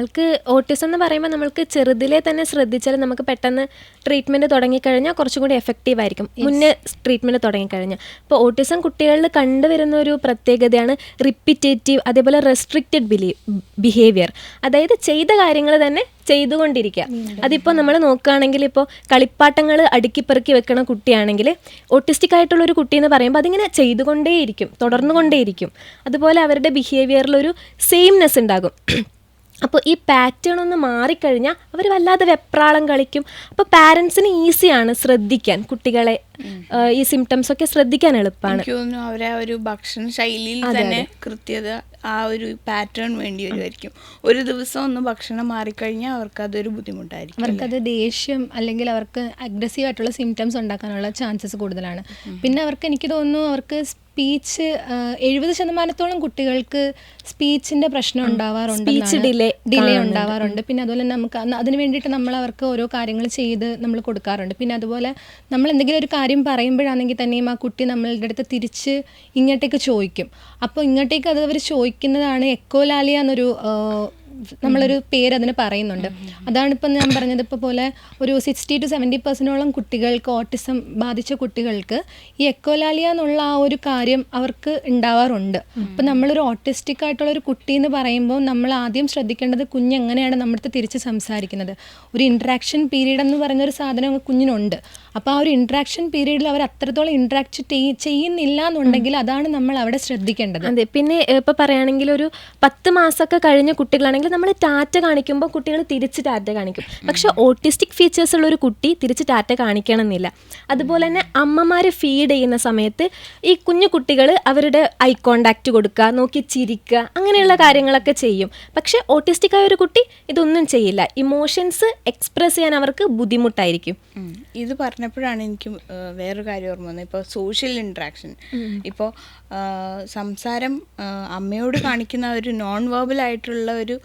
നമ്മൾക്ക് ഓട്ടിസം എന്ന് പറയുമ്പോൾ നമ്മൾക്ക് ചെറുതിലെ തന്നെ ശ്രദ്ധിച്ചാൽ നമുക്ക് പെട്ടെന്ന് ട്രീറ്റ്മെന്റ് തുടങ്ങിക്കഴിഞ്ഞാൽ കുറച്ചും കൂടി എഫക്റ്റീവ് ആയിരിക്കും. മുന്നേ ട്രീറ്റ്മെന്റ് തുടങ്ങിക്കഴിഞ്ഞാൽ അപ്പോൾ ഓട്ടിസം കുട്ടികളിൽ കണ്ടുവരുന്ന ഒരു പ്രത്യേകതയാണ് റിപ്പിറ്റേറ്റീവ് അതേപോലെ റെസ്ട്രിക്റ്റഡ് ബിലീവ് ബിഹേവിയർ അതായത് ചെയ്ത കാര്യങ്ങൾ തന്നെ ചെയ്തുകൊണ്ടിരിക്കുക. അതിപ്പോൾ നമ്മൾ നോക്കുകയാണെങ്കിൽ ഇപ്പോൾ കളിപ്പാട്ടങ്ങൾ അടുക്കിപ്പെറുക്കി വെക്കണ കുട്ടിയാണെങ്കിൽ ഓട്ടിസ്റ്റിക് ആയിട്ടുള്ള ഒരു കുട്ടി എന്ന് പറയുമ്പോൾ അതിങ്ങനെ ചെയ്തുകൊണ്ടേയിരിക്കും തുടർന്നുകൊണ്ടേയിരിക്കും. അതുപോലെ അവരുടെ ബിഹേവിയറിൽ ഒരു സെയിംനെസ് ഉണ്ടാകും. അപ്പോൾ ഈ പാറ്റേൺ ഒന്ന് മാറിക്കഴിഞ്ഞാൽ അവർ വല്ലാതെ വെപ്രാളം കളിക്കും. അപ്പോൾ പാരൻസിന് ഈസിയാണ് ശ്രദ്ധിക്കാൻ കുട്ടികളെ. ഈ സിംറ്റംസ് ഒക്കെ ശ്രദ്ധിക്കാൻ എളുപ്പമാണ്. അവരെ ഒരു ഭക്ഷണ ശൈലിയിൽ തന്നെ കൃത്യത ആ ഒരു പാറ്റേൺ വേണ്ടി വരുമായിരിക്കും. ഒരു ദിവസം ഒന്ന് ഭക്ഷണം മാറിക്കഴിഞ്ഞാൽ അവർക്ക് അതൊരു ബുദ്ധിമുട്ടായിരിക്കും? അവർക്കത് ദേഷ്യം അല്ലെങ്കിൽ അവർക്ക് അഗ്രസീവ് ആയിട്ടുള്ള സിംറ്റംസ് ഉണ്ടാക്കാനുള്ള ചാൻസസ് കൂടുതലാണ്. പിന്നെ അവർക്ക് എനിക്ക് തോന്നുന്നു അവർക്ക് സ്പീച്ച് എഴുപത് ശതമാനത്തോളം കുട്ടികൾക്ക് സ്പീച്ചിന്റെ പ്രശ്നം ഉണ്ടാവാറുണ്ട് സ്പീച്ച് ഡിലേ ഡിലേ. ഉണ്ടാവാറുണ്ട്. പിന്നെ അതുപോലെ തന്നെ നമുക്ക് അതിന് വേണ്ടിയിട്ട് നമ്മൾ അവർക്ക് ഓരോ കാര്യങ്ങൾ ചെയ്ത് നമ്മൾ കൊടുക്കാറുണ്ട്. പിന്നെ അതുപോലെ നമ്മൾ എന്തെങ്കിലും ഒരു കാര്യം പറയുമ്പോഴാണെങ്കിൽ തന്നെയും ആ കുട്ടി നമ്മളുടെ അടുത്ത് തിരിച്ച് ഇങ്ങോട്ടേക്ക് ചോദിക്കും. അപ്പോൾ ഇങ്ങോട്ടേക്ക് അത് അവർ ചോദിക്കുന്നതാണ് എക്കോലാലിയ എന്നൊരു നമ്മളൊരു പേര് അതിന് പറയുന്നുണ്ട് അതാണ് ഇപ്പം ഞാൻ പറഞ്ഞത് ഇപ്പോൾ പോലെ ഒരു സിക്സ്റ്റി ടു സെവന്റി പെർസെന്റോളം കുട്ടികൾക്ക് ഓട്ടിസം ബാധിച്ച കുട്ടികൾക്ക് ഈ എക്കോലാലിയ എന്നുള്ള ആ ഒരു കാര്യം അവർക്ക് ഉണ്ടാവാറുണ്ട്. അപ്പം നമ്മളൊരു ഓട്ടിസ്റ്റിക് ആയിട്ടുള്ള ഒരു കുട്ടി എന്ന് പറയുമ്പോൾ നമ്മൾ ആദ്യം ശ്രദ്ധിക്കേണ്ടത് കുഞ്ഞ് എങ്ങനെയാണ് നമ്മുടെ തിരിച്ച് സംസാരിക്കുന്നത്. ഒരു ഇൻട്രാക്ഷൻ പീരീഡ് എന്ന് പറയുന്ന ഒരു സാധനം കുഞ്ഞിനുണ്ട്. അപ്പോൾ ആ ഒരു ഇൻട്രാക്ഷൻ പീരീഡിൽ അവർ അത്രത്തോളം ഇൻട്രാക്ട് ചെയ്യുന്നില്ല എന്നുണ്ടെങ്കിൽ അതാണ് നമ്മൾ അവിടെ ശ്രദ്ധിക്കേണ്ടത്. അതെ പിന്നെ ഇപ്പോൾ പറയുകയാണെങ്കിൽ ഒരു പത്ത് മാസമൊക്കെ കഴിഞ്ഞ കുട്ടികളാണെങ്കിൽ നമ്മൾ ടാറ്റ കാണിക്കുമ്പോൾ കുട്ടികൾ തിരിച്ച് ടാറ്റ കാണിക്കും. പക്ഷെ ഓട്ടിസ്റ്റിക് ഫീച്ചേഴ്സ് ഉള്ള ഒരു കുട്ടി തിരിച്ച് ടാറ്റ കാണിക്കണമെന്നില്ല. അതുപോലെ തന്നെ അമ്മമാർ ഫീഡ് ചെയ്യുന്ന സമയത്ത് ഈ കുഞ്ഞു കുട്ടികൾ അവരുടെ ഐ കോണ്ടാക്റ്റ് കൊടുക്കുക നോക്കി ചിരിക്കുക അങ്ങനെയുള്ള കാര്യങ്ങളൊക്കെ ചെയ്യും. പക്ഷെ ഓട്ടിസ്റ്റിക് ആയ ഒരു കുട്ടി ഇതൊന്നും ചെയ്യില്ല. ഇമോഷൻസ് എക്സ്പ്രസ് ചെയ്യാൻ അവർക്ക് ബുദ്ധിമുട്ടായിരിക്കും. ഇത് പറഞ്ഞപ്പോഴാണ് എനിക്ക് വേറൊരു കാര്യം ഓർമ്മ വന്നത്. ഇപ്പോൾ സോഷ്യൽ ഇൻട്രാക്ഷൻ ഇപ്പോൾ സംസാരം അമ്മയോട് കാണിക്കുന്ന ഒരു നോൺ വെർബൽ ആയിട്ടുള്ള ഒരു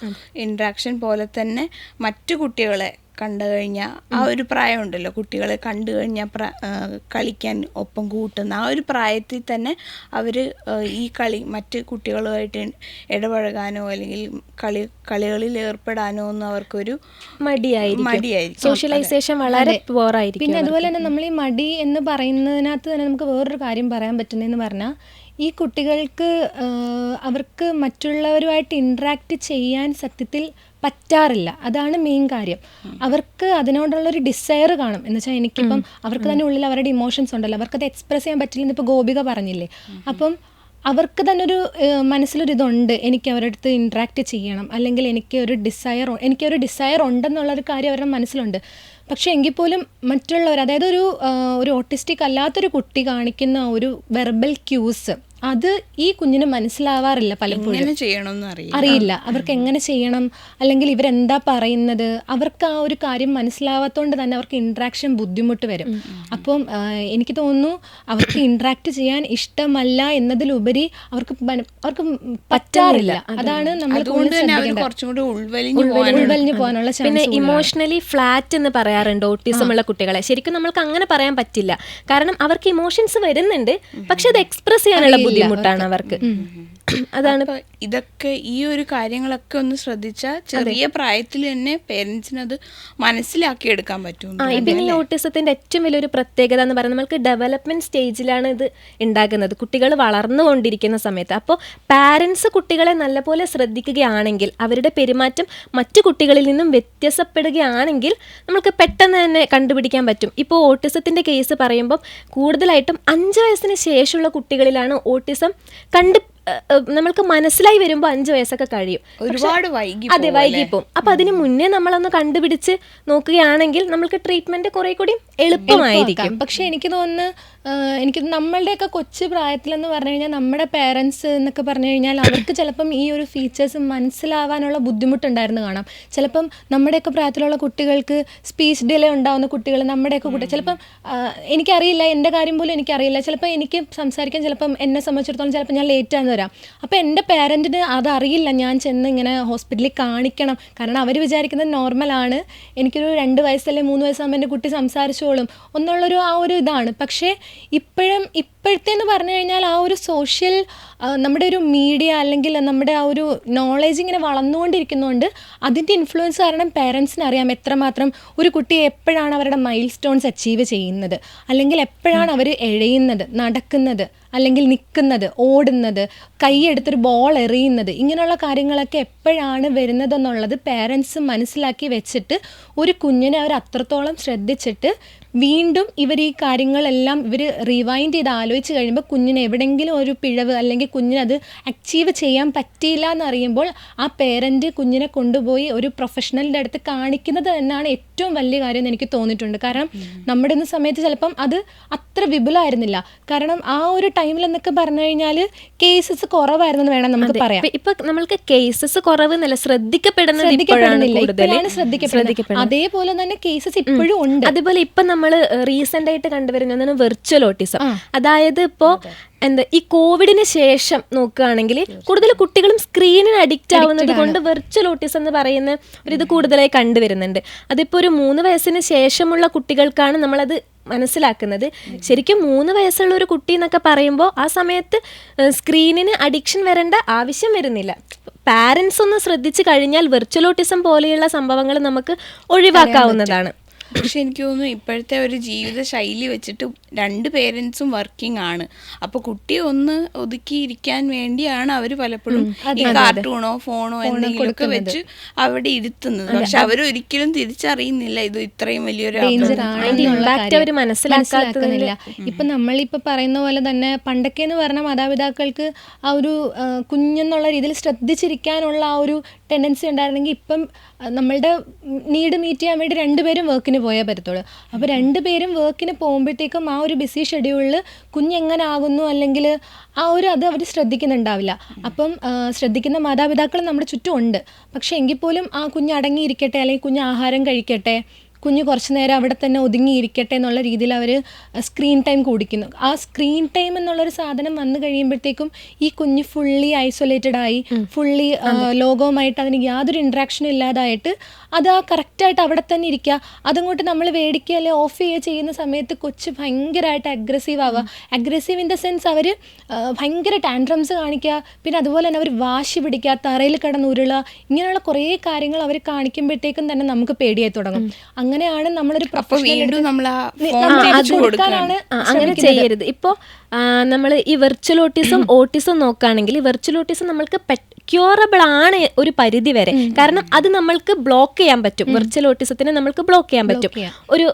ഇൻട്രാക്ഷൻ പോലെ തന്നെ മറ്റു കുട്ടികളെ കണ്ടു കഴിഞ്ഞാൽ ആ ഒരു പ്രായമുണ്ടല്ലോ. കുട്ടികളെ കണ്ടു കഴിഞ്ഞാൽ കളിക്കാൻ ഒപ്പം കൂട്ടുന്ന ആ ഒരു പ്രായത്തിൽ തന്നെ അവർ ഈ കളി മറ്റ് കുട്ടികളുമായിട്ട് ഇടപഴകാനോ അല്ലെങ്കിൽ കളി കളികളിൽ ഏർപ്പെടാനോ ഒന്നും അവർക്കൊരു മടിയായിരിക്കും. മടിയായിരിക്കും. സോഷ്യലൈസേഷൻ വളരെ പോറായിരിക്കും പിന്നെ അതുപോലെ തന്നെ നമ്മൾ ഈ മടി എന്ന് പറയുന്നതിനകത്ത് തന്നെ നമുക്ക് വേറൊരു കാര്യം പറയാൻ പറ്റുന്നതെന്ന് പറഞ്ഞാൽ ഈ കുട്ടികൾക്ക് അവർക്ക് മറ്റുള്ളവരുമായിട്ട് ഇൻട്രാക്ട് ചെയ്യാൻ സത്യത്തിൽ പറ്റാറില്ല. അതാണ് മെയിൻ കാര്യം. അവർക്ക് അതിനോടുള്ളൊരു ഡിസയർ കാണും. എന്ന് വെച്ചാൽ എനിക്കിപ്പം അവർക്ക് തന്നെ ഉള്ളിൽ അവരുടെ ഇമോഷൻസ് ഉണ്ടല്ലോ. അവർക്കത് എക്സ്പ്രസ് ചെയ്യാൻ പറ്റില്ല. ഇപ്പോൾ ഗോപിക പറഞ്ഞില്ലേ. അപ്പം അവർക്ക് തന്നെ ഒരു മനസ്സിലൊരിതുണ്ട് എനിക്ക് അവരുടെ അടുത്ത് ഇൻട്രാക്ട് ചെയ്യണം. അല്ലെങ്കിൽ എനിക്ക് ഒരു ഡിസയർ എനിക്കൊരു ഡിസയർ ഉണ്ടെന്നുള്ളൊരു കാര്യം അവരുടെ മനസ്സിലുണ്ട്. പക്ഷേ എങ്കിൽ പോലും മറ്റുള്ളവർ അതായത് ഒരു ഒരു ഓട്ടിസ്റ്റിക് അല്ലാത്തൊരു കുട്ടി കാണിക്കുന്ന ഒരു വെർബൽ ക്യൂസ് അത് ഈ കുഞ്ഞിന് മനസ്സിലാവാറില്ല പലപ്പോഴും. എങ്ങനെ ചെയ്യണമെന്ന് അറിയില്ല. അവർക്ക് എങ്ങനെ ചെയ്യണം? അല്ലെങ്കിൽ ഇവരെന്താ പറയുന്നത്? അവർക്ക് ആ ഒരു കാര്യം മനസ്സിലാവാത്തതുകൊണ്ട് തന്നെ അവർക്ക് ഇൻട്രാക്ഷൻ ബുദ്ധിമുട്ട് വരും. അപ്പം എനിക്ക് തോന്നുന്നു അവർക്ക് ഇൻട്രാക്ട് ചെയ്യാൻ ഇഷ്ടമല്ല എന്നതിലുപരി അവർക്ക് അവർക്ക് പറ്റാറില്ല. അതാണ്. നമ്മൾ ഉൾവലിഞ്ഞു പോകാനുള്ള പിന്നെ ഇമോഷണലി ഫ്ലാറ്റ് എന്ന് പറയാറുണ്ട് ഓട്ടിസം ഉള്ള കുട്ടികളെ. ശരിക്കും നമ്മൾക്ക് അങ്ങനെ പറയാൻ പറ്റില്ല. കാരണം അവർക്ക് ഇമോഷൻസ് വരുന്നുണ്ട് പക്ഷെ അത് എക്സ്പ്രസ് ചെയ്യാനുള്ള ബുദ്ധിമുട്ടാണ് അവർക്ക്. അതാണ്. ഇതൊക്കെ ഈ ഒരു കാര്യങ്ങളൊക്കെ ഒന്ന് ശ്രദ്ധിച്ചാൽ ചെറിയ പ്രായത്തിൽ തന്നെ പേരൻസിന് അത് മനസ്സിലാക്കി എടുക്കാൻ പറ്റും പിന്നെ ഈ ഓട്ടിസത്തിന്റെ ഏറ്റവും വലിയൊരു പ്രത്യേകത എന്ന് പറയുന്നത് നമ്മൾക്ക് ഡെവലപ്മെന്റ് സ്റ്റേജിലാണ് ഇത് ഉണ്ടാകുന്നത്. കുട്ടികൾ വളർന്നുകൊണ്ടിരിക്കുന്ന സമയത്ത്. അപ്പോൾ പാരൻസ് കുട്ടികളെ നല്ലപോലെ ശ്രദ്ധിക്കുകയാണെങ്കിൽ അവരുടെ പെരുമാറ്റം മറ്റു കുട്ടികളിൽ നിന്നും വ്യത്യാസപ്പെടുകയാണെങ്കിൽ നമുക്ക് പെട്ടെന്ന് തന്നെ കണ്ടുപിടിക്കാൻ പറ്റും. ഇപ്പോൾ ഓട്ടിസത്തിന്റെ കേസ് പറയുമ്പോൾ കൂടുതലായിട്ടും അഞ്ച് വയസ്സിന് ശേഷമുള്ള കുട്ടികളിലാണ് ഓട്ടിസം കണ്ട് നമ്മൾക്ക് മനസ്സിലായി വരുമ്പോൾ അഞ്ച് വയസ്സൊക്കെ കഴിയും. ഒരുപാട് വൈകി അതെ വൈകിപ്പോവും. അപ്പൊ അതിന് മുന്നേ നമ്മളൊന്ന് കണ്ടുപിടിച്ച് നോക്കുകയാണെങ്കിൽ നമ്മൾക്ക് ട്രീറ്റ്മെന്റ് കുറെ കൂടി എളുപ്പമായിരിക്കും. പക്ഷെ എനിക്ക് തോന്നുന്നു എനിക്ക് നമ്മളുടെയൊക്കെ കൊച്ചു പ്രായത്തിലെന്ന് പറഞ്ഞു കഴിഞ്ഞാൽ നമ്മുടെ പേരൻസ് എന്നൊക്കെ പറഞ്ഞു കഴിഞ്ഞാൽ അവർക്ക് ചിലപ്പം ഈ ഒരു ഫീച്ചേഴ്സ് മനസ്സിലാവാനുള്ള ബുദ്ധിമുട്ടുണ്ടായിരുന്നു കാണാം. ചിലപ്പം നമ്മുടെയൊക്കെ പ്രായത്തിലുള്ള കുട്ടികൾക്ക് സ്പീച്ച് ഡിലേ ഉണ്ടാവുന്ന കുട്ടികൾ നമ്മുടെയൊക്കെ കുട്ടി ചിലപ്പം എനിക്കറിയില്ല എന്റെ കാര്യം പോലും എനിക്കറിയില്ല. ചിലപ്പോൾ എനിക്ക് സംസാരിക്കാൻ ചിലപ്പം എന്നെ സംബന്ധിച്ചിടത്തോളം ചിലപ്പോൾ ഞാൻ ലേറ്റ് ആണെന്ന് വരാം അപ്പോൾ എന്റെ പേരന്റിന് അതറിയില്ല. ഞാൻ ചെന്ന് ഇങ്ങനെ ഹോസ്പിറ്റലിൽ കാണിക്കണം. കാരണം അവർ വിചാരിക്കുന്നത് നോർമലാണ് എനിക്കൊരു രണ്ട് വയസ്സല്ലേ മൂന്ന് വയസ്സാകുമ്പോൾ എന്റെ കുട്ടി സംസാരിച്ചോളും. എന്നുള്ളൊരു ആ ഒരു ഇതാണ്. പക്ഷേ ഇപ്പോഴും ഇപ്പം ഇപ്പോഴത്തേന്ന് പറഞ്ഞു കഴിഞ്ഞാൽ ആ ഒരു സോഷ്യൽ നമ്മുടെ ഒരു മീഡിയ അല്ലെങ്കിൽ നമ്മുടെ ആ ഒരു നോളേജ് ഇങ്ങനെ വളർന്നുകൊണ്ടിരിക്കുന്നതുകൊണ്ട് അതിന്റെ ഇൻഫ്ലുവൻസ് കാരണം പേരൻസിന് അറിയാം എത്രമാത്രം ഒരു കുട്ടി എപ്പോഴാണ് അവരുടെ മൈൽ സ്റ്റോൺസ് അച്ചീവ് ചെയ്യുന്നത്. അല്ലെങ്കിൽ എപ്പോഴാണ് അവർ എഴയുന്നത് നടക്കുന്നത് അല്ലെങ്കിൽ നിൽക്കുന്നത് ഓടുന്നത് കൈയെടുത്തൊരു ബോൾ എറിയുന്നത്. ഇങ്ങനെയുള്ള കാര്യങ്ങളൊക്കെ എപ്പോഴാണ് വരുന്നതെന്നുള്ളത് പേരൻസ് മനസ്സിലാക്കി വെച്ചിട്ട് ഒരു കുഞ്ഞിനെ അവർ അത്രത്തോളം ശ്രദ്ധിച്ചിട്ട് വീണ്ടും ഇവർ ഈ കാര്യങ്ങളെല്ലാം ഇവർ റിവൈൻഡ് ചെയ്ത് ആലോചിച്ച് കഴിയുമ്പോൾ കുഞ്ഞിന് എവിടെയെങ്കിലും ഒരു പിഴവ് അല്ലെങ്കിൽ കുഞ്ഞിനത് അച്ചീവ് ചെയ്യാൻ പറ്റിയില്ല എന്നറിയുമ്പോൾ ആ പേരന്റ് കുഞ്ഞിനെ കൊണ്ടുപോയി ഒരു പ്രൊഫഷണലിന്റെ അടുത്ത് കാണിക്കുന്നത് തന്നെയാണ് ഏറ്റവും വലിയ കാര്യം എന്ന് എനിക്ക് തോന്നിയിട്ടുണ്ട്. കാരണം നമ്മുടെ ഇന്ന് സമയത്ത് ചിലപ്പം അത് അത്ര വിപുലമായിരുന്നില്ല. കാരണം ആ ഒരു ടൈമിൽ എന്നൊക്കെ പറഞ്ഞു കഴിഞ്ഞാൽ കേസസ് കുറവായിരുന്നു വേണം നമുക്ക് പറയാം. ഇപ്പൊ- നമ്മൾക്ക് കേസസ് കുറവ് എന്നല്ല ശ്രദ്ധിക്കപ്പെടുന്ന ശ്രദ്ധിക്കപ്പെടുന്നില്ല അതേപോലെ തന്നെ കേസസ് ഇപ്പോഴും ഉണ്ട്. അതുപോലെ ഇപ്പൊ നമ്മൾ റീസെന്റ് ആയിട്ട് കണ്ടുവരുന്ന വെർച്വൽ ഓട്ടിസം അതായത് ഇപ്പോ എന്താ ഈ കോവിഡിന് ശേഷം നോക്കുകയാണെങ്കിൽ കൂടുതൽ കുട്ടികളും സ്ക്രീനിന് അഡിക്റ്റ് ആവുന്നത് കൊണ്ട് വെർച്വൽ ഓട്ടിസം എന്ന് പറയുന്ന ഒരു ഇത് കൂടുതലായി കണ്ടുവരുന്നുണ്ട് അതിപ്പോൾ ഒരു മൂന്ന് വയസ്സിന് ശേഷമുള്ള കുട്ടികൾക്കാണ് നമ്മളത് മനസ്സിലാക്കുന്നത്. ശരിക്കും മൂന്ന് വയസ്സുള്ള ഒരു കുട്ടി എന്നൊക്കെ പറയുമ്പോൾ ആ സമയത്ത് സ്ക്രീനിന് അഡിക്ഷൻ വരേണ്ട ആവശ്യം വരുന്നില്ല. പാരൻസ് ഒന്ന് ശ്രദ്ധിച്ചു കഴിഞ്ഞാൽ വെർച്വൽ ഓട്ടിസം പോലെയുള്ള സംഭവങ്ങൾ നമുക്ക് ഒഴിവാക്കാവുന്നതാണ്. പക്ഷെ എനിക്ക് തോന്നുന്നു ഇപ്പോഴത്തെ ഒരു ജീവിത ശൈലി വെച്ചിട്ട് രണ്ട് പേരൻസും വർക്കിംഗ് ആണ്. അപ്പൊ കുട്ടി ഒന്ന് ഒതുക്കിയിരിക്കാൻ വേണ്ടിയാണ് അവർ പലപ്പോഴും ഈ കാർട്ടൂണോ ഫോണോ എന്തെങ്കിലുമൊക്കെ വെച്ച് അവിടെ ഇരുത്തുന്നത്. പക്ഷെ അവരൊരിക്കലും തിരിച്ചറിയുന്നില്ല ഇത് ഇത്രയും വലിയൊരു മനസ്സിലാക്കുന്നില്ല. ഇപ്പൊ നമ്മളിപ്പോ പറയുന്ന പോലെ തന്നെ പണ്ടൊക്കെ എന്ന് പറഞ്ഞ മാതാപിതാക്കൾക്ക് ആ ഒരു കുഞ്ഞെന്നുള്ള രീതിയിൽ ശ്രദ്ധിച്ചിരിക്കാനുള്ള ആ ഒരു ടെൻഡൻസി ഉണ്ടായിരുന്നെങ്കിൽ ഇപ്പം നമ്മളുടെ നീഡ് മീറ്റ് ചെയ്യാൻ വേണ്ടി രണ്ടുപേരും വർക്കിന് പോയാൽ പറ്റത്തുള്ളൂ. അപ്പോൾ രണ്ടുപേരും വർക്കിന് പോകുമ്പോഴത്തേക്കും ആ ഒരു ബിസി ഷെഡ്യൂളിൽ കുഞ്ഞെങ്ങനെ ആകുന്നു അല്ലെങ്കിൽ ആ ഒരു അത് അവർ ശ്രദ്ധിക്കുന്നുണ്ടാവില്ല. അപ്പം ശ്രദ്ധിക്കുന്ന മാതാപിതാക്കൾ നമ്മുടെ ചുറ്റും ഉണ്ട്. പക്ഷേ എങ്കിൽ പോലും ആ കുഞ്ഞ് അടങ്ങിയിരിക്കട്ടെ അല്ലെങ്കിൽ കുഞ്ഞ് ആഹാരം കഴിക്കട്ടെ കുഞ്ഞ് കുറച്ച് നേരം അവിടെ തന്നെ ഒതുങ്ങിയിരിക്കട്ടെ എന്നുള്ള രീതിയിൽ അവർ സ്ക്രീൻ ടൈം കൂടിക്കുന്നു. ആ സ്ക്രീൻ ടൈം എന്നുള്ളൊരു സാധനം വന്നു കഴിയുമ്പോഴത്തേക്കും ഈ കുഞ്ഞ് ഫുള്ളി ഐസൊലേറ്റഡ് ആയി ഫുള്ളി ലോകവുമായിട്ട് അതിന് യാതൊരു ഇൻട്രാക്ഷനും ഇല്ലാതായിട്ട് അത് ആ കറക്റ്റായിട്ട് അവിടെ തന്നെ ഇരിക്കുക. അതങ്ങോട്ട് നമ്മൾ മേടിക്കുക അല്ലെങ്കിൽ ഓഫ് ചെയ്യുക ചെയ്യുന്ന സമയത്ത് കൊച്ച് ഭയങ്കരമായിട്ട് അഗ്രസീവ് ആവുക. അഗ്രസീവ് ഇൻ ദ സെൻസ് അവർ ഭയങ്കര ടാൻഡ്രംസ് കാണിക്കുക. പിന്നെ അതുപോലെ തന്നെ അവർ വാശി പിടിക്കുക തറയിൽ കിടന്ന് ഉരുളുക ഇങ്ങനെയുള്ള കുറേ കാര്യങ്ങൾ അവർ കാണിക്കുമ്പോഴത്തേക്കും തന്നെ നമുക്ക് പേടിയായി തുടങ്ങും. അങ്ങനെയാണ് നമ്മളൊരു കൊടുക്കാനാണ്. അങ്ങനെ ചെയ്യരുത്. ഇപ്പോൾ നമ്മൾ ഈ വെർച്വൽ ഓട്ടിസം ഓട്ടിസം നോക്കുകയാണെങ്കിൽ വെർച്വൽ ഓട്ടിസം നമ്മൾക്ക് ക്യൂറബിൾ ആണ് ഒരു പരിധി വരെ. കാരണം അത് നമ്മൾക്ക് ബ്ലോക്ക് ചെയ്യാൻ പറ്റും. വെർച്വൽ ഓട്ടിസത്തിന് നമ്മൾക്ക് ബ്ലോക്ക് ചെയ്യാൻ പറ്റും. ഒരു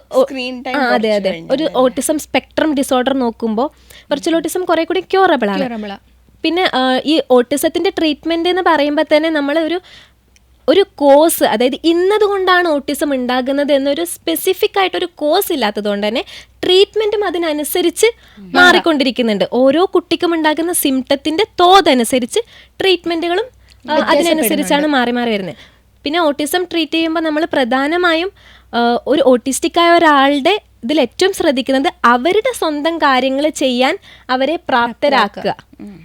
അതെ അതെ. ഒരു ഓട്ടിസം സ്പെക്ട്രം ഡിസോർഡർ നോക്കുമ്പോൾ വെർച്വൽ ഓട്ടിസം കുറെ കൂടി ക്യൂറബിൾ ആണ്. പിന്നെ ഈ ഓട്ടിസത്തിന്റെ ട്രീറ്റ്മെന്റ് എന്ന് പറയുമ്പോൾ തന്നെ നമ്മൾ ഒരു ഒരു കോഴ്സ് അതായത് ഇന്നതുകൊണ്ടാണ് ഓട്ടിസം ഉണ്ടാകുന്നത് എന്നൊരു സ്പെസിഫിക് ആയിട്ട് ഒരു കോഴ്സ് ഇല്ലാത്തതുകൊണ്ട് തന്നെ ട്രീറ്റ്മെന്റും അതിനനുസരിച്ച് മാറിക്കൊണ്ടിരിക്കുന്നുണ്ട്. ഓരോ കുട്ടിക്കും ഉണ്ടാകുന്ന സിംറ്റത്തിന്റെ തോതനുസരിച്ച് ട്രീറ്റ്മെന്റുകളും അതിനനുസരിച്ചാണ് മാറി മാറി വരുന്നത്. പിന്നെ ഓട്ടിസം ട്രീറ്റ് ചെയ്യുമ്പോൾ നമ്മൾ പ്രധാനമായും ഒരു ഓട്ടിസ്റ്റിക് ആയ ഒരാളുടെ ഇതിൽ ഏറ്റവും ശ്രദ്ധിക്കുന്നത് അവരുടെ സ്വന്തം കാര്യങ്ങൾ ചെയ്യാൻ അവരെ പ്രാപ്തരാക്കുക.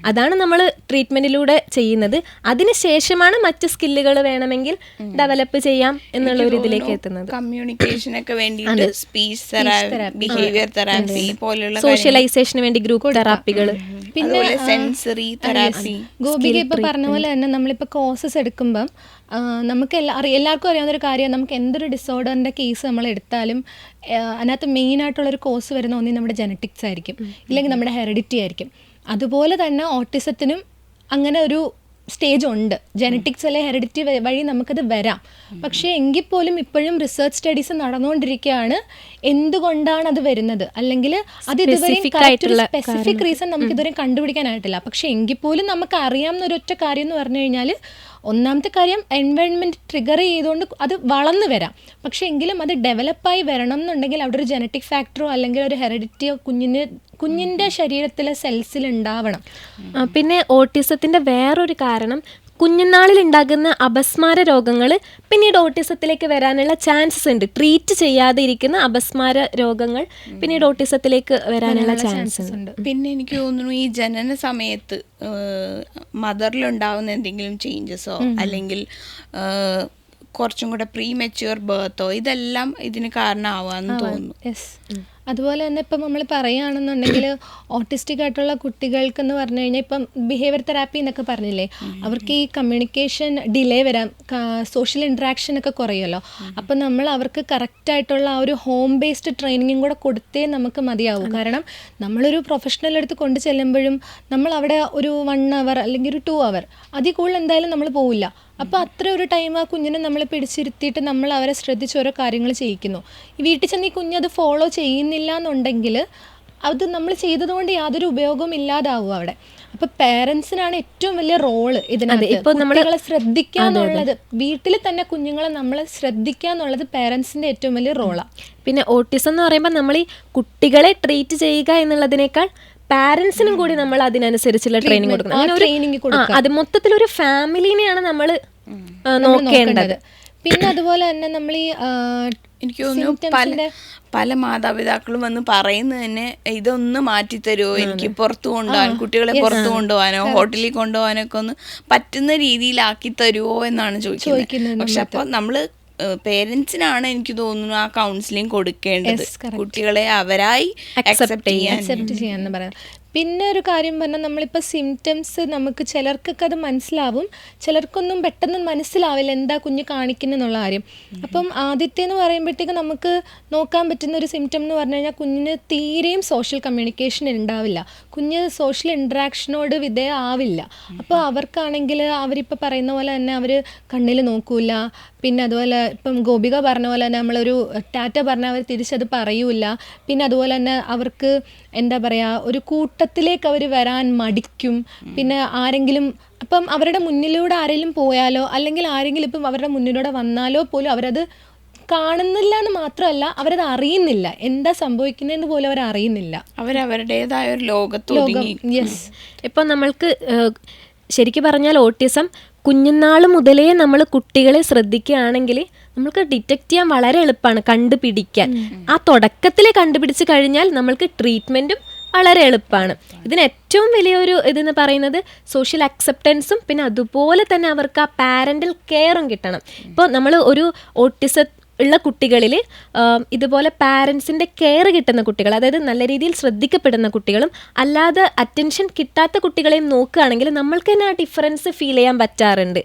അതാണ് നമ്മൾ ട്രീറ്റ്മെന്റിലൂടെ ചെയ്യുന്നത്. അതിനുശേഷമാണ് മറ്റ് സ്കില്ലുകൾ വേണമെങ്കിൽ ഡെവലപ്പ് ചെയ്യാം എന്നുള്ള ഒരു ഇതിലേക്ക് എത്തുന്നത്. വേണ്ടിയിട്ട് സ്പീച്ച് ബിഹേവിയർ തെറാപ്പി പോലുള്ള സോഷ്യലൈസേഷന് വേണ്ടി ഗ്രൂപ്പ് തെറാപ്പികൾ പിന്നെ സെൻസറി തെറാപ്പി ഗോപിക ഇപ്പൊ പറഞ്ഞ പോലെ തന്നെ നമ്മളിപ്പോ കോഴ്സസ് എടുക്കുമ്പം നമുക്ക് എല്ലാ അറിയാം എല്ലാവർക്കും അറിയാവുന്നൊരു കാര്യം നമുക്ക് എന്തൊരു ഡിസോർഡറിന്റെ കേസ് നമ്മൾ എടുത്താലും അതിനകത്ത് മെയിൻ ആയിട്ടുള്ളൊരു കോഴ്സ് വരുന്ന ഒന്നി നമ്മുടെ ജനറ്റിക്സ് ആയിരിക്കും. ഇല്ലെങ്കിൽ നമ്മുടെ ഹെറിഡിറ്റി ആയിരിക്കും. അതുപോലെ തന്നെ ഓട്ടിസത്തിനും അങ്ങനെ ഒരു സ്റ്റേജ് ഉണ്ട്. ജനറ്റിക്സ് അല്ലെ ഹെറിഡിറ്റി വഴി നമുക്കത് വരാം. പക്ഷേ എങ്കിൽ പോലും ഇപ്പോഴും റിസർച്ച് സ്റ്റഡീസ് നടന്നുകൊണ്ടിരിക്കുകയാണ് എന്തുകൊണ്ടാണ് അത് വരുന്നത്? അല്ലെങ്കിൽ അത് ആയിട്ടുള്ള സ്പെസിഫിക് റീസൺ നമുക്ക് ഇതുവരെ കണ്ടുപിടിക്കാനായിട്ടില്ല. പക്ഷെ എങ്കിൽ പോലും നമുക്ക് അറിയാവുന്ന ഒരൊറ്റ കാര്യം എന്ന് പറഞ്ഞു കഴിഞ്ഞാൽ ഒന്നാമത്തെ കാര്യം എൻവയോൺമെന്റ് ട്രിഗർ ചെയ്തുകൊണ്ട് അത് വളർന്നു വരാം. പക്ഷേ എങ്കിലും അത് ഡെവലപ്പായി വരണം എന്നുണ്ടെങ്കിൽ അവിടെ ഒരു ജനറ്റിക് ഫാക്ടറോ അല്ലെങ്കിൽ ഒരു ഹെറിഡിറ്റിയോ കുഞ്ഞിന് കുഞ്ഞിന്റെ ശരീരത്തിലെ സെൽസിൽ ഉണ്ടാവണം. പിന്നെ ഓട്ടിസത്തിന്റെ വേറൊരു കാരണം കുഞ്ഞുനാളിൽ ഉണ്ടാകുന്ന അപസ്മാര രോഗങ്ങൾ പിന്നീട് ഓട്ടിസത്തിലേക്ക് വരാനുള്ള ചാൻസസ് ഉണ്ട്. ട്രീറ്റ് ചെയ്യാതെ ഇരിക്കുന്ന അപസ്മാര രോഗങ്ങൾ പിന്നീട് ഓട്ടിസത്തിലേക്ക് വരാനുള്ള ചാൻസസ് ഉണ്ട്. പിന്നെ എനിക്ക് തോന്നുന്നു ഈ ജനന സമയത്ത് മദറിൽ മദറിലുണ്ടാവുന്ന എന്തെങ്കിലും ചേഞ്ചസോ അല്ലെങ്കിൽ കുറച്ചും കൂടെ പ്രീ മെച്യൂർ ബേർത്തോ ഇതെല്ലാം ഇതിന് കാരണമാവാന്ന് തോന്നുന്നു. അതുപോലെ തന്നെ ഇപ്പം നമ്മൾ പറയുകയാണെന്നുണ്ടെങ്കിൽ ഓട്ടിസ്റ്റിക് ആയിട്ടുള്ള കുട്ടികൾക്ക് എന്ന് പറഞ്ഞു കഴിഞ്ഞാൽ ഇപ്പം ബിഹേവിയർ തെറാപ്പി എന്നൊക്കെ പറഞ്ഞില്ലേ? അവർക്ക് ഈ കമ്മ്യൂണിക്കേഷൻ ഡിലേ വരാം. സോഷ്യൽ ഇൻട്രാക്ഷൻ ഒക്കെ കുറയുമല്ലോ. അപ്പം നമ്മൾ അവർക്ക് കറക്റ്റായിട്ടുള്ള ആ ഒരു ഹോം ബേസ്ഡ് ട്രെയിനിങ്ങും കൂടെ കൊടുത്തേ നമുക്ക് മതിയാവും. കാരണം നമ്മളൊരു പ്രൊഫഷണൽ എടുത്ത് കൊണ്ടു ചെല്ലുമ്പോഴും നമ്മൾ അവിടെ ഒരു വൺ അവർ അല്ലെങ്കിൽ ഒരു ടു അവർ അതിൽ കൂടുതൽ എന്തായാലും നമ്മൾ പോവില്ല. അപ്പോൾ അത്ര ഒരു ടൈം ആ കുഞ്ഞിനെ നമ്മൾ പിടിച്ചിരുത്തിയിട്ട് നമ്മൾ അവരെ ശ്രദ്ധിച്ച് ഓരോ കാര്യങ്ങൾ ചെയ്യിക്കുന്നു. വീട്ടിൽ ചെന്ന് ഈ കുഞ്ഞ് കുഞ്ഞത് ഫോളോ ചെയ്യുന്നില്ല എന്നുണ്ടെങ്കിൽ അത് നമ്മൾ ചെയ്തതുകൊണ്ട് യാതൊരു ഉപയോഗവും ഇല്ലാതാവും അവിടെ. അപ്പൊ പേരൻസിനാണ് ഏറ്റവും വലിയ റോൾ ഇതിനകത്ത്. ഇപ്പൊ നമ്മളെ ശ്രദ്ധിക്കാന്നുള്ളത് ശ്രദ്ധിക്കുക എന്നുള്ളത്. വീട്ടിൽ തന്നെ കുഞ്ഞുങ്ങളെ നമ്മൾ ശ്രദ്ധിക്കുക എന്നുള്ളത് പേരൻസിന്റെ ഏറ്റവും വലിയ റോളാണ് പിന്നെ ഓട്ടിസം എന്ന് പറയുമ്പോൾ നമ്മൾ ഈ കുട്ടികളെ ട്രീറ്റ് ചെയ്യുക എന്നുള്ളതിനേക്കാൾ പാരൻസിനും കൂടി നമ്മൾ അതിനനുസരിച്ചുള്ള ട്രെയിനിങ് കൊടുക്കണം. അങ്ങനെ ഒരു അത് മൊത്തത്തിൽ ഒരു ഫാമിലിനെയാണ് നമ്മൾ നോക്കേണ്ടത്. പിന്നെ അതുപോലെ തന്നെ നമ്മൾ ഈ എനിക്ക് തോന്നുന്നു പല പല മാതാപിതാക്കളും വന്ന് പറയുന്നത് തന്നെ ഇതൊന്ന് മാറ്റി തരുമോ എനിക്ക് പുറത്തു കൊണ്ടുപോകാൻ കുട്ടികളെ പുറത്തു കൊണ്ടുപോകാനോ ഹോട്ടലിൽ കൊണ്ടുപോകാനോ ഒക്കെ ഒന്ന് പറ്റുന്ന രീതിയിലാക്കി തരുമോ എന്നാണ് ചോദിക്കുന്നത്. പക്ഷെ അപ്പൊ നമ്മൾ പേരൻസിനാണ് എനിക്ക് തോന്നുന്നു ആ കൗൺസിലിംഗ് കൊടുക്കേണ്ടത്. കുട്ടികളെ അവരായി അക്സെപ്റ്റ് ചെയ്യാൻ. അക്സെപ്റ്റ് ചെയ്യാന്ന് പറയാം. പിന്നെ ഒരു കാര്യം പറഞ്ഞാൽ നമ്മളിപ്പോൾ സിംറ്റംസ് നമുക്ക് ചിലർക്കൊക്കെ അത് മനസ്സിലാവും. ചിലർക്കൊന്നും പെട്ടെന്ന് മനസ്സിലാവില്ല എന്താ കുഞ്ഞ് കാണിക്കുന്നെന്നുള്ള കാര്യം. അപ്പം ആദ്യത്തെ എന്ന് പറയുമ്പോഴത്തേക്ക് നമുക്ക് നോക്കാൻ പറ്റുന്ന ഒരു സിംറ്റം എന്ന് പറഞ്ഞു കഴിഞ്ഞാൽ കുഞ്ഞിന് തീരെയും സോഷ്യൽ കമ്മ്യൂണിക്കേഷൻ ഉണ്ടാവില്ല. കുഞ്ഞ് സോഷ്യൽ ഇൻട്രാക്ഷനോട് വിധേയമാവില്ല അപ്പോൾ അവർക്കാണെങ്കിൽ അവരിപ്പോൾ പറയുന്ന പോലെ തന്നെ അവർ കണ്ണിൽ നോക്കൂല. പിന്നെ അതുപോലെ ഇപ്പം ഗോപിക പറഞ്ഞ പോലെ തന്നെ നമ്മളൊരു ടാറ്റ പറഞ്ഞാൽ അവർ തിരിച്ചത് പറയൂല. പിന്നെ അതുപോലെ തന്നെ അവർക്ക് എന്താ പറയുക ഒരു കൂട്ടത്തിലേക്ക് അവർ വരാൻ മടിക്കും. പിന്നെ ആരെങ്കിലും അപ്പം അവരുടെ മുന്നിലൂടെ ആരെങ്കിലും പോയാലോ അല്ലെങ്കിൽ ആരെങ്കിലും ഇപ്പം അവരുടെ മുന്നിലൂടെ വന്നാലോ പോലും അവരത് കാണുന്നില്ല എന്ന് മാത്രമല്ല അവരത് അറിയുന്നില്ല. എന്താ സംഭവിക്കുന്നതെന്ന് പോലും അവർ അറിയുന്നില്ല. അവരവരുടേതായ ഒരു ലോകത്ത് ലോകം യെസ് ഇപ്പം നമ്മൾക്ക് ശരിക്കും പറഞ്ഞാൽ ഓട്ടിസം കുഞ്ഞുനാൾ മുതലേ നമ്മൾ കുട്ടികളെ ശ്രദ്ധിക്കുകയാണെങ്കിൽ നമുക്ക് ഡിറ്റക്ട് ചെയ്യാൻ വളരെ എളുപ്പമാണ് കണ്ടുപിടിക്കാൻ. ആ തുടക്കത്തിൽ കണ്ടുപിടിച്ച് കഴിഞ്ഞാൽ നമ്മൾക്ക് ട്രീറ്റ്മെന്റും വളരെ എളുപ്പമാണ്. ഇതിന് ഏറ്റവും വലിയൊരു ഇതെന്ന് പറയുന്നത് സോഷ്യൽ അക്സെപ്റ്റൻസും പിന്നെ അതുപോലെ തന്നെ അവർക്ക് ആ പാരന്റൽ കെയറും കിട്ടണം. ഇപ്പോൾ നമ്മൾ ഒരു ഓട്ടിസ ഉള്ള കുട്ടികളിൽ ഇതുപോലെ പാരൻസിന്റെ കെയർ കിട്ടുന്ന കുട്ടികൾ അതായത് നല്ല രീതിയിൽ ശ്രദ്ധിക്കപ്പെടുന്ന കുട്ടികളും അല്ലാതെ അറ്റൻഷൻ കിട്ടാത്ത കുട്ടികളെയും നോക്കുകയാണെങ്കിൽ നമ്മൾക്ക് തന്നെ ആ ഡിഫറൻസ് ഫീൽ ചെയ്യാൻ പറ്റാറുണ്ട്.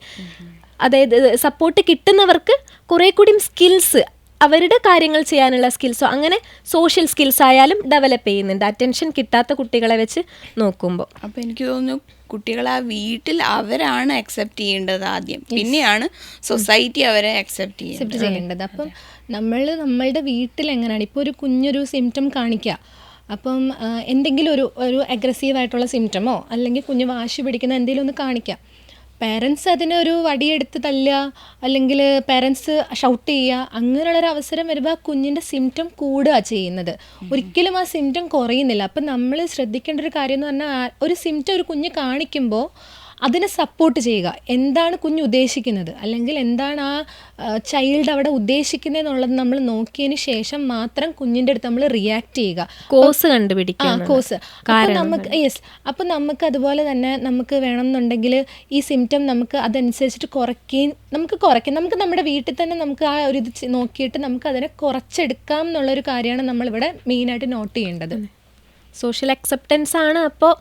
അതായത് സപ്പോർട്ട് കിട്ടുന്നവർക്ക് കുറേ കൂടിയും സ്കിൽസ് അവരുടെ കാര്യങ്ങൾ ചെയ്യാനുള്ള സ്കിൽസോ അങ്ങനെ സോഷ്യൽ സ്കിൽസ് ആയാലും ഡെവലപ്പ് ചെയ്യുന്നുണ്ട്. അറ്റൻഷൻ കിട്ടാത്ത കുട്ടികളെ വെച്ച് നോക്കുമ്പോൾ അപ്പോൾ എനിക്ക് തോന്നുന്നു കുട്ടികൾ ആ വീട്ടിൽ അവരാണ് അക്സെപ്റ്റ് ചെയ്യേണ്ടത് ആദ്യം. പിന്നെയാണ് സൊസൈറ്റി അവരെ അക്സെപ്റ്റ് അക്സെപ്റ്റ് ചെയ്യേണ്ടത്. അപ്പം നമ്മൾ നമ്മളുടെ വീട്ടിൽ എങ്ങനെയാണ്? ഇപ്പോൾ ഒരു കുഞ്ഞൊരു സിംറ്റം കാണിക്കുക അപ്പം എന്തെങ്കിലും ഒരു ഒരു അഗ്രസീവ് ആയിട്ടുള്ള സിംറ്റമോ അല്ലെങ്കിൽ കുഞ്ഞ് വാശി പിടിക്കുന്ന എന്തെങ്കിലും ഒന്ന് കാണിക്കാം. പേരൻസ് അതിനൊരു വടിയെടുത്ത് തല്ലുക അല്ലെങ്കിൽ പേരൻസ് ഷൗട്ട് ചെയ്യുക അങ്ങനെയുള്ളൊരു അവസരം വരുമ്പോൾ ആ കുഞ്ഞിന്റെ സിംറ്റം കൂടുക ചെയ്യുന്നത്. ഒരിക്കലും ആ സിംറ്റം കുറയുന്നില്ല. അപ്പം നമ്മൾ ശ്രദ്ധിക്കേണ്ട ഒരു കാര്യം എന്ന് പറഞ്ഞാൽ ഒരു സിംറ്റം ഒരു കുഞ്ഞ് കാണിക്കുമ്പോൾ അതിനെ സപ്പോർട്ട് ചെയ്യുക. എന്താണ് കുഞ്ഞ് ഉദ്ദേശിക്കുന്നത്? അല്ലെങ്കിൽ എന്താണ് ആ ചൈൽഡ് അവിടെ ഉദ്ദേശിക്കുന്നത് എന്നുള്ളത് നമ്മൾ നോക്കിയതിന് ശേഷം മാത്രം കുഞ്ഞിന്റെ അടുത്ത് നമ്മൾ റിയാക്ട് ചെയ്യുക. കോഴ്സ് ആ കണ്ടുപിടിക്കുക കോഴ്സ് അപ്പം നമുക്ക് യെസ് അപ്പം നമുക്ക് അതുപോലെ തന്നെ നമുക്ക് വേണമെന്നുണ്ടെങ്കിൽ ഈ സിംറ്റം നമുക്ക് അതനുസരിച്ചിട്ട് കുറയ്ക്കുകയും നമുക്ക് കുറയ്ക്കാം. നമുക്ക് നമ്മുടെ വീട്ടിൽ തന്നെ നമുക്ക് ആ ഒരു ഇത് നോക്കിയിട്ട് നമുക്ക് അതിനെ കുറച്ചെടുക്കാം എന്നുള്ളൊരു കാര്യമാണ് നമ്മളിവിടെ മെയിനായിട്ട് നോട്ട് ചെയ്യേണ്ടത്. സോഷ്യൽ അക്സെപ്റ്റൻസ് ആണ് അപ്പോൾ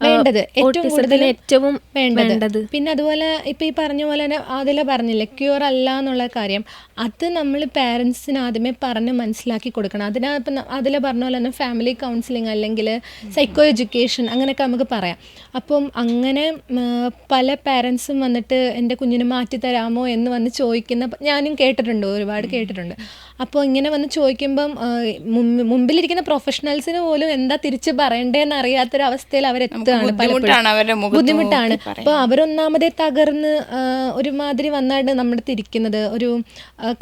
വേണ്ടത്. ഏറ്റവും കൂടുതൽ ഏറ്റവും വേണ്ടത്. പിന്നെ അതുപോലെ ഇപ്പൊ ഈ പറഞ്ഞ പോലെ തന്നെ അതിലെ പറഞ്ഞില്ലേ ക്യൂർ അല്ല എന്നുള്ള കാര്യം. അത് നമ്മൾ പാരൻസിന് ആദ്യമേ പറഞ്ഞ് മനസ്സിലാക്കി കൊടുക്കണം. അതിനകത്ത് അതിൽ പറഞ്ഞ പോലെ തന്നെ ഫാമിലി കൗൺസിലിംഗ് അല്ലെങ്കിൽ സൈക്കോ എഡ്യൂക്കേഷൻ അങ്ങനെയൊക്കെ നമുക്ക് പറയാം. അപ്പം അങ്ങനെ പല പാരൻസും വന്നിട്ട് എന്റെ കുഞ്ഞിനെ മാറ്റി തരാമോ എന്ന് വന്ന് ചോദിക്കുന്ന ഞാനും കേട്ടിട്ടുണ്ട് ഒരുപാട് കേട്ടിട്ടുണ്ട്. അപ്പോൾ ഇങ്ങനെ വന്ന് ചോദിക്കുമ്പം മുമ്പിലിരിക്കുന്ന പ്രൊഫഷണൽസിന് പോലും എന്താ തിരിച്ച് പറയണ്ടേന്ന് അറിയാത്തൊരവസ്ഥയിൽ അവരെത്തുകയാണ് ബുദ്ധിമുട്ടാണ് പലപ്പോഴും മുഖത്ത് ബുദ്ധിമുട്ടാണ്. അപ്പൊ അപ്പോൾ അവരൊന്നാമതേ തകർന്ന് ഒരുമാതിരി വന്നാണ് നമ്മുടെ തിരിക്കുന്നത് ഒരു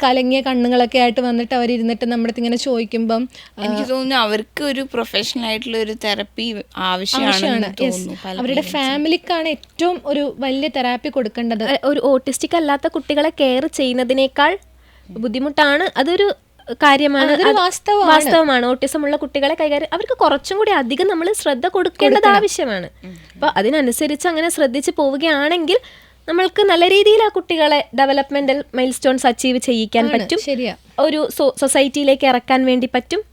കലങ്ങിയ കണ്ണുകളൊക്കെ ആയിട്ട് വന്നിട്ട് അവരിരുന്നിട്ട് നമ്മുടെ അടുത്ത് ഇങ്ങനെ ചോദിക്കുമ്പം എനിക്ക് തോന്നുന്നു അവർക്ക് ഒരു പ്രൊഫഷണൽ ആയിട്ടുള്ള ഒരു തെറപ്പി ആവശ്യമാണ്. അവരുടെ ഫാമിലിക്കാണ് ഏറ്റവും ഒരു വലിയ തെറാപ്പി കൊടുക്കേണ്ടത്. ഒരു ഓട്ടിസ്റ്റിക് അല്ലാത്ത കുട്ടികളെ കെയർ ചെയ്യുന്നതിനേക്കാൾ ബുദ്ധിമുട്ടാണ്. അതൊരു കാര്യമാണ്. വാസ്തവമാണ്. ഓട്ടിസം ഉള്ള കുട്ടികളെ കൈകാര്യം അവർക്ക് കുറച്ചും കൂടി അധികം നമ്മൾ ശ്രദ്ധ കൊടുക്കേണ്ടത് ആവശ്യമാണ്. അപ്പോൾ അതിനനുസരിച്ച് അങ്ങനെ ശ്രദ്ധിച്ച് പോവുകയാണെങ്കിൽ നമ്മൾക്ക് നല്ല രീതിയിൽ ആ കുട്ടികളെ ഡെവലപ്മെന്റൽ മൈൽ സ്റ്റോൺസ് അച്ചീവ് ചെയ്യിക്കാൻ പറ്റും. ഒരു സൊസൈറ്റിയിലേക്ക് ഇറക്കാൻ വേണ്ടി പറ്റും.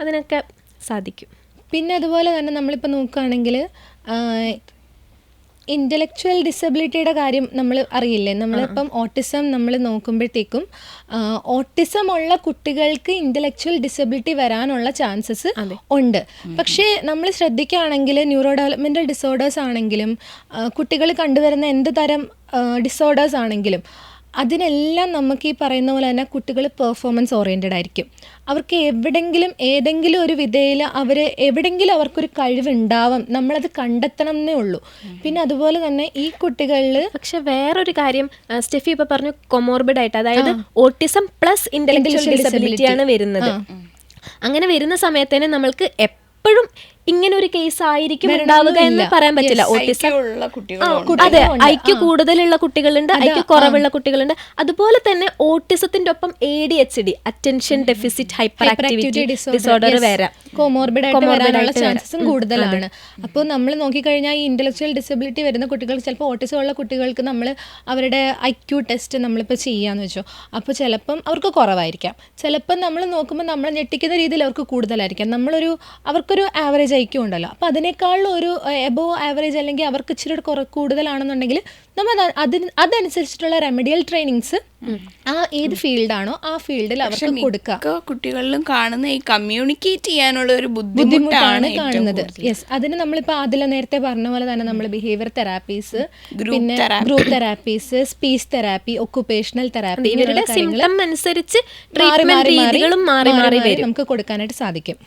അതിനൊക്കെ സാധിക്കും. പിന്നെ അതുപോലെ തന്നെ നമ്മളിപ്പോൾ നോക്കുകയാണെങ്കിൽ ഇന്റലക്ച്വൽ ഡിസബിലിറ്റിയുടെ കാര്യം നമ്മൾ അറിയില്ലേ? നമ്മളിപ്പം ഓട്ടിസം നമ്മൾ നോക്കുമ്പോഴത്തേക്കും ഓട്ടിസം ഉള്ള കുട്ടികൾക്ക് ഇന്റലക്ച്വൽ ഡിസബിലിറ്റി വരാനുള്ള ചാൻസസ് ഉണ്ട്. പക്ഷേ നമ്മൾ ശ്രദ്ധിക്കുകയാണെങ്കിൽ ന്യൂറോ ഡെവലപ്മെന്റൽ ഡിസോർഡേഴ്സ് ആണെങ്കിലും കുട്ടികൾ കണ്ടുവരുന്ന എന്ത് തരം ഡിസോർഡേഴ്സ് ആണെങ്കിലും അതിനെല്ലാം നമുക്ക് ഈ പറയുന്ന പോലെ തന്നെ കുട്ടികൾ പെർഫോമൻസ് ഓറിയന്റഡ് ആയിരിക്കും. അവർക്ക് എവിടെങ്കിലും ഏതെങ്കിലും ഒരു വിധയിൽ അവർ എവിടെങ്കിലും അവർക്കൊരു കഴിവുണ്ടാവും. നമ്മളത് കണ്ടെത്തണം എന്നേ ഉള്ളൂ. പിന്നെ അതുപോലെ തന്നെ ഈ കുട്ടികളിൽ പക്ഷെ വേറൊരു കാര്യം സ്റ്റെഫി ഇപ്പൊ പറഞ്ഞു കൊമോർബിഡ് ആയിട്ട് അതായത് ഓട്ടിസം പ്ലസ് ഇന്റലക്ച്വൽ ഡിസബിലിറ്റിയാണ് ഡിസബിലിറ്റി ആണ് വരുന്നത്. അങ്ങനെ വരുന്ന സമയത്തേനെ നമ്മൾക്ക് എപ്പോഴും ഇങ്ങനെ ഒരു കേസ് ആയിരിക്കും ഉണ്ടാവുക എന്ന് പറയാൻ പറ്റില്ല. ഓട്ടിസം അതെ ഐക്യ കൂടുതലുള്ള കുട്ടികളുണ്ട് ഐക്യ കുറവുള്ള കുട്ടികളുണ്ട്. അതുപോലെ തന്നെ ഓട്ടിസത്തിന്റെ ഒപ്പം A D H D attention deficit hyperactivity disorder വരാം കോമോർബിഡ് ആയിട്ട് വരാനുള്ള ചാൻസസും കൂടുതലാണ്. അപ്പോൾ നമ്മൾ നോക്കിക്കഴിഞ്ഞാൽ ഈ ഇന്റലക്ച്വൽ ഡിസബിലിറ്റി വരുന്ന കുട്ടികൾ ചിലപ്പോൾ ഓട്ടിസം ഉള്ള കുട്ടികൾക്ക് നമ്മൾ അവരുടെ ഐക്യു ക്യു ടെസ്റ്റ് നമ്മളിപ്പോൾ ചെയ്യാന്ന് വെച്ചോ. അപ്പോൾ ചിലപ്പം അവർക്ക് കുറവായിരിക്കാം. ചിലപ്പം നമ്മൾ നോക്കുമ്പോൾ നമ്മൾ ഞെട്ടിക്കുന്ന രീതിയിൽ അവർക്ക് കൂടുതലായിരിക്കാം. നമ്മളൊരു അവർക്കൊരു ആവറേജ് ഐക്യു ഉണ്ടല്ലോ അപ്പോൾ അതിനേക്കാളും ഒരു എബോ ആവറേജ് അല്ലെങ്കിൽ അവർക്ക് ഇച്ചിരി കുറ കൂടുതലാണെന്നുണ്ടെങ്കിൽ നമ്മൾ അത് അതിന് അതനുസരിച്ചിട്ടുള്ള റെമഡിയൽ ട്രെയിനിങ്സ് ആ ഏത് ഫീൽഡാണോ ആ ഫീൽഡിൽ അവർക്ക് കൊടുക്കുക. കുട്ടികളിലും കാണുന്ന ഈ കമ്മ്യൂണിക്കേറ്റ് ചെയ്യാനുള്ള ഒരു ബുദ്ധിമുട്ടാണ് കാണുന്നത്. യെസ് അതിന് നമ്മളിപ്പോൾ അതിൽ നേരത്തെ പറഞ്ഞ പോലെ തന്നെ നമ്മൾ ബിഹേവിയർ തെറാപ്പീസ് പിന്നെ group therapies speech therapy occupational therapy ഇവരുടെ സിംറ്റം അനുസരിച്ച് ട്രീറ്റ്മെന്റ് രീതികളും മാറി മാറി നമുക്ക് കൊടുക്കാനായിട്ട് സാധിക്കും.